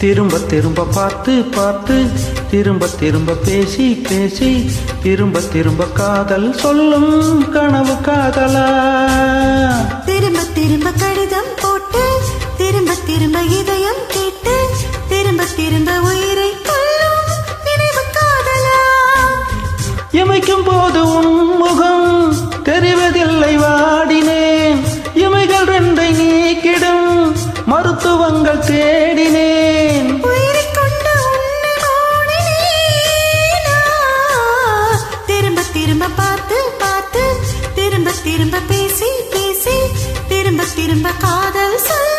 திரும்ப திரும்ப பார்த்து பார்த்து திரும்ப திரும்ப பேசி பேசி திரும்ப திரும்ப காதல் சொல்லும் கனவு காதலா. திரும்ப திரும்ப கடிதம் போட்டு திரும்ப திரும்ப இதயம் கேட்டு திரும்ப திரும்ப உயிரை கொல்லும் நினைவு காதலா. இமைக்கும் போது உன் முகம் தெரிவதில்லை வாடினேன். இமைகள் ரெண்டை நீக்கிடும் மருத்துவங்கள் தேடினேன் திரும்ப திரும்ப காதல் சொல்லும்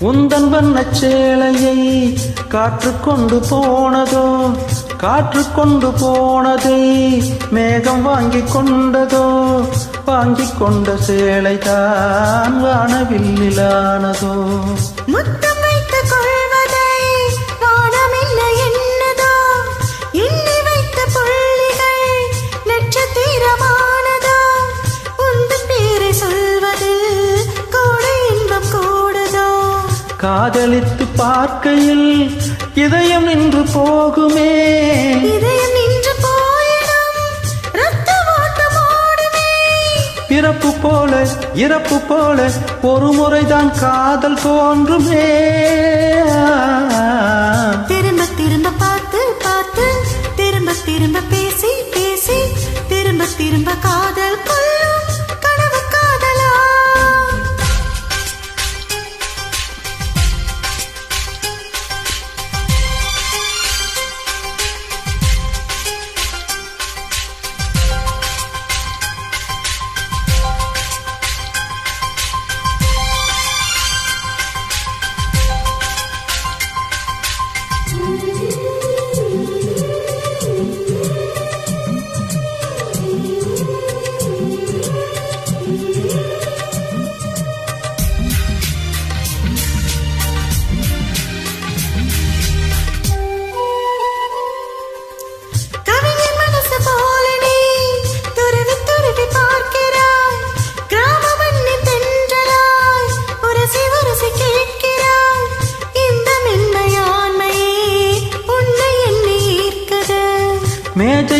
உந்தன் வண்ணச் சேலையை காற்று கொண்டு போனதோ காற்று கொண்டு போனதை மேகம் வாங்கி கொண்டதோ வாங்கி கொண்ட சேலை தான் வானவில்லானதோ முத்தம் வைத்து கொள்ள காதலித்து பார்க்கையில் இதயம் நின்று போகுமே. இதயம் நின்று பிறப்பு போல இறப்பு போல ஒரு முறைதான் காதல் தோன்றுமே. திரும்ப திரும்ப பார்த்து பார்த்து திரும்ப திரும்ப பேசி பேசி திரும்ப திரும்ப காதல்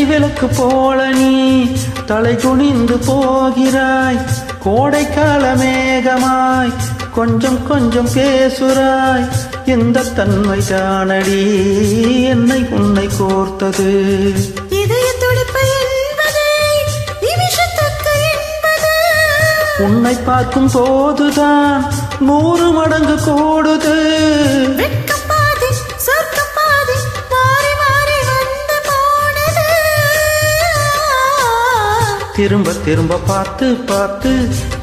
மேஜை விளக்கு போல நீ தலை குனிந்து போகிறாய். கோடைக்கால மேகமாய் கொஞ்சம் கொஞ்சம் பேசுறாய் இந்த தன்மை தானடி என்னை உன்னை கோர்த்தது. உன்னை பார்க்கும் போதுதான் நூறு மடங்கு கூடுது. திரும்ப திரும்ப பார்த்து பார்த்து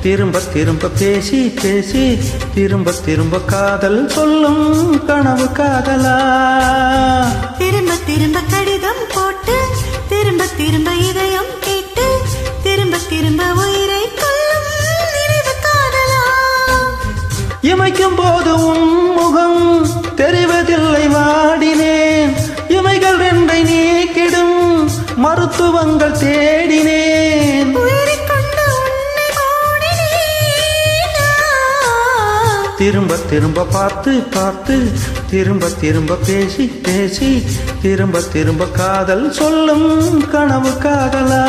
திரும்ப திரும்ப பேசி பேசி திரும்ப திரும்ப காதல் சொல்லும் கனவு காதலா. திரும்ப திரும்ப கடிதம் போட்டு திரும்ப திரும்ப இதயம் கேட்டு திரும்ப திரும்ப உயிரை இமைக்கும் போது உன் முகம் தெரிவதில்லை வாடினேன். இமைகள் ரெண்டை நீக்கிடும் மருத்துவங்கள் தேடினேன். திரும்ப திரும்ப பார்த்து பார்த்து திரும்ப திரும்ப பேசி பேசி திரும்ப திரும்ப காதல் சொல்லும் கனவு காதலா.